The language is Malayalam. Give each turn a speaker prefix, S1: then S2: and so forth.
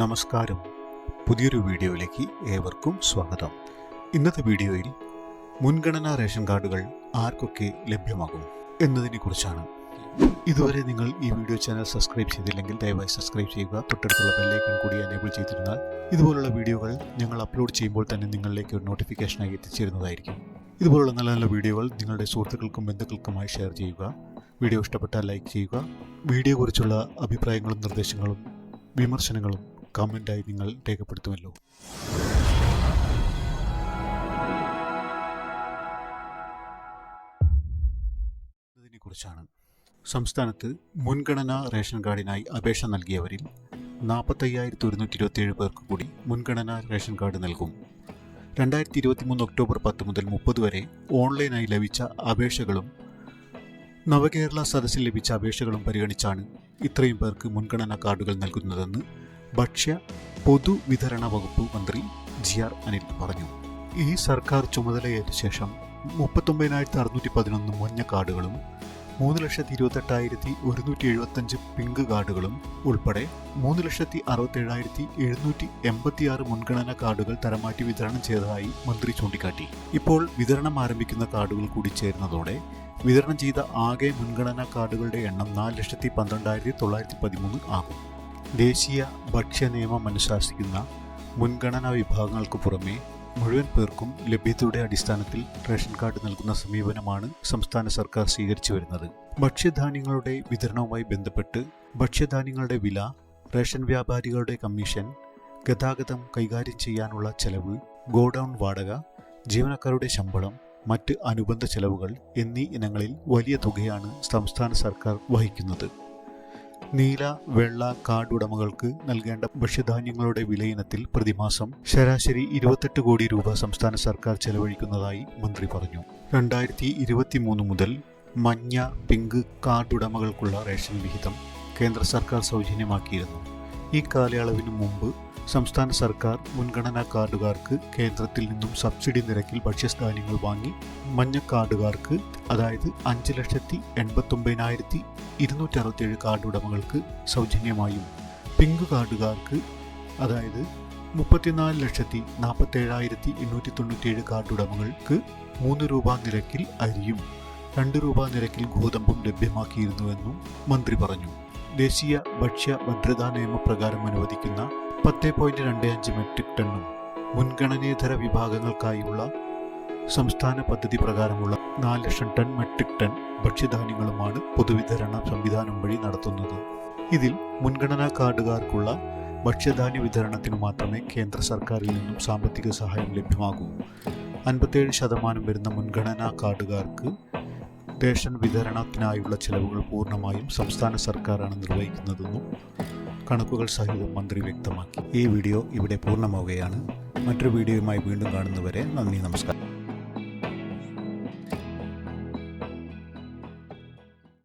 S1: നമസ്കാരം. പുതിയൊരു വീഡിയോയിലേക്ക് ഏവർക്കും സ്വാഗതം. ഇന്നത്തെ വീഡിയോയിൽ മുൻഗണനാ റേഷൻ കാർഡുകൾ ആർക്കൊക്കെ ലഭ്യമാകും എന്നതിനെ കുറിച്ചാണ്. ഇതുവരെ നിങ്ങൾ ഈ വീഡിയോ ചാനൽ സബ്സ്ക്രൈബ് ചെയ്തില്ലെങ്കിൽ ദയവായി സബ്സ്ക്രൈബ് ചെയ്യുക തൊട്ടടുത്തുള്ള ബെല്ലൈക്കൺ കൂടി എനേബിൾ ചെയ്തിരുന്നാൽ ഇതുപോലുള്ള വീഡിയോകൾ ഞങ്ങൾ അപ്ലോഡ് ചെയ്യുമ്പോൾ തന്നെ നിങ്ങളിലേക്ക് ഒരു നോട്ടിഫിക്കേഷനായി എത്തിച്ചേരുന്നതായിരിക്കും. ഇതുപോലുള്ള നല്ല നല്ല വീഡിയോകൾ നിങ്ങളുടെ സുഹൃത്തുക്കൾക്കും ബന്ധുക്കൾക്കുമായി ഷെയർ ചെയ്യുക വീഡിയോ ഇഷ്ടപ്പെട്ടാൽ ലൈക്ക് ചെയ്യുക വീഡിയോ കുറിച്ചുള്ള അഭിപ്രായങ്ങളും നിർദ്ദേശങ്ങളും വിമർശനങ്ങളും കമന്റായി നിങ്ങൾ രേഖപ്പെടുത്തുമല്ലോ. ഇതിനെക്കുറിച്ചാണ്. സംസ്ഥാനത്ത് മുൻഗണനാ റേഷൻ കാർഡിനായി അപേക്ഷ നൽകിയവരിൽ നാൽപ്പത്തയ്യായിരത്തി ഒരുന്നൂറ്റി ഇരുപത്തിയേഴ് പേർക്ക് കൂടി മുൻഗണനാ റേഷൻ കാർഡ് നൽകും. രണ്ടായിരത്തി ഇരുപത്തി മൂന്ന് ഒക്ടോബർ പത്ത് മുതൽ മുപ്പത് വരെ ഓൺലൈനായി ലഭിച്ച അപേക്ഷകളും നവകേരള സദസ്സിൽ ലഭിച്ച അപേക്ഷകളും പരിഗണിച്ചാണ് ഇത്രയും പേർക്ക് മുൻഗണനാ കാർഡുകൾ നൽകുന്നതെന്ന് ഭക്ഷ്യ പൊതുവിതരണ വകുപ്പ് മന്ത്രി ജി ആർ അനിൽ പറഞ്ഞു. ഈ സർക്കാർ ചുമതലയേറ്റ ശേഷം മുപ്പത്തൊമ്പതിനായിരത്തി അറുന്നൂറ്റി പതിനൊന്ന് മഞ്ഞ കാർഡുകളും മൂന്ന് ലക്ഷത്തി ഇരുപത്തെട്ടായിരത്തി ഒരുന്നൂറ്റി എഴുപത്തഞ്ച് പിങ്ക് കാർഡുകളും ഉൾപ്പെടെ മൂന്ന് ലക്ഷത്തി അറുപത്തേഴായിരത്തി എഴുന്നൂറ്റി എൺപത്തിയാറ് മുൻഗണനാ കാർഡുകൾ തരമാറ്റി വിതരണം ചെയ്തതായി മന്ത്രി ചൂണ്ടിക്കാട്ടി. ഇപ്പോൾ വിതരണം ആരംഭിക്കുന്ന കാർഡുകൾ കൂടി ചേരുന്നതോടെ വിതരണം ചെയ്ത ആകെ മുൻഗണനാ കാർഡുകളുടെ എണ്ണം നാല് ലക്ഷത്തി പന്ത്രണ്ടായിരത്തി തൊള്ളായിരത്തി പതിമൂന്ന് ആകും. ദേശീയ ഭക്ഷ്യ നിയമം അനുശാസിക്കുന്ന മുൻഗണനാ വിഭാഗങ്ങൾക്ക് പുറമെ മുഴുവൻ പേർക്കും ലഭ്യതയുടെ അടിസ്ഥാനത്തിൽ റേഷൻ കാർഡ് നൽകുന്ന സമീപനമാണ് സംസ്ഥാന സർക്കാർ സ്വീകരിച്ചു വരുന്നത്. ഭക്ഷ്യധാന്യങ്ങളുടെ വിതരണവുമായി ബന്ധപ്പെട്ട് ഭക്ഷ്യധാന്യങ്ങളുടെ വില റേഷൻ വ്യാപാരികളുടെ കമ്മീഷൻ ഗതാഗതം കൈകാര്യം ചെയ്യാനുള്ള ചെലവ് ഗോഡൗൺ വാടക ജീവനക്കാരുടെ ശമ്പളം മറ്റ് അനുബന്ധ ചെലവുകൾ എന്നീ ഇനങ്ങളിൽ വലിയ തുകയാണ് സംസ്ഥാന സർക്കാർ വഹിക്കുന്നത്. നീല വെള്ള കാർഡ് ഉടമകൾക്ക് നൽകേണ്ട ഭക്ഷ്യധാന്യങ്ങളുടെ വിലയിനത്തിൽ പ്രതിമാസം ശരാശരി ഇരുപത്തെട്ട് കോടി രൂപ സംസ്ഥാന സർക്കാർ ചെലവഴിക്കുന്നതായി മന്ത്രി പറഞ്ഞു. രണ്ടായിരത്തി ഇരുപത്തി മൂന്ന് മുതൽ മഞ്ഞ പിങ്ക് കാർഡ് ഉടമകൾക്കുള്ള റേഷൻ വിഹിതം കേന്ദ്ര സർക്കാർ സൗജന്യമാക്കിയിരുന്നു. ഈ കാലയളവിനു മുമ്പ് സംസ്ഥാന സർക്കാർ മുൻഗണനാ കാർഡുകാർക്ക് കേന്ദ്രത്തിൽ നിന്നും സബ്സിഡി നിരക്കിൽ ഭക്ഷ്യധാന്യങ്ങൾ വാങ്ങി മഞ്ഞ കാർഡുകാർക്ക് അതായത് അഞ്ച് ലക്ഷത്തി എൺപത്തൊമ്പതിനായിരത്തി ഇരുന്നൂറ്റി അറുപത്തിയേഴ് കാർഡ് ഉടമകൾക്ക് സൗജന്യമായും പിങ്ക് കാർഡുകാർക്ക് അതായത് മുപ്പത്തിനാല് ലക്ഷത്തി നാൽപ്പത്തേഴായിരത്തി എണ്ണൂറ്റി തൊണ്ണൂറ്റിയേഴ് കാർഡ് ഉടമകൾക്ക് മൂന്ന് രൂപ നിരക്കിൽ അരിയും രണ്ട് രൂപ നിരക്കിൽ ഗോതമ്പും ലഭ്യമാക്കിയിരുന്നുവെന്നും മന്ത്രി പറഞ്ഞു. ദേശീയ ഭക്ഷ്യ ഭദ്രതാ നിയമപ്രകാരം അനുവദിക്കുന്ന പത്ത് പോയിന്റ് രണ്ട് അഞ്ച് മെട്രിക് ടണ്ണും മുൻഗണനേതര വിഭാഗങ്ങൾക്കായുള്ള സംസ്ഥാന പദ്ധതി പ്രകാരമുള്ള നാല് ലക്ഷം ടൺ മെട്രിക് ടൺ ഭക്ഷ്യധാന്യങ്ങളുമാണ് പൊതുവിതരണ സംവിധാനം വഴി നടത്തുന്നത്. ഇതിൽ മുൻഗണനാ കാർഡുകാർക്കുള്ള ഭക്ഷ്യധാന്യ വിതരണത്തിന് മാത്രമേ കേന്ദ്ര സർക്കാരിൽ നിന്നും സാമ്പത്തിക സഹായം ലഭ്യമാകൂ. അൻപത്തേഴ് ശതമാനം വരുന്ന മുൻഗണനാ കാർഡുകാർക്ക് റേഷൻ വിതരണത്തിനായുള്ള ചെലവുകൾ പൂർണമായും സംസ്ഥാന സർക്കാരാണ് നിർവഹിക്കുന്നതെന്നും കണക്കുകൾ സഹിതം മന്ത്രി വ്യക്തമാക്കി. ഈ വീഡിയോ ഇവിടെ പൂർണമാവുകയാണ്. മറ്റൊരു വീഡിയോയുമായി വീണ്ടും കാണുന്നവരെ നന്ദി നമസ്കാരം.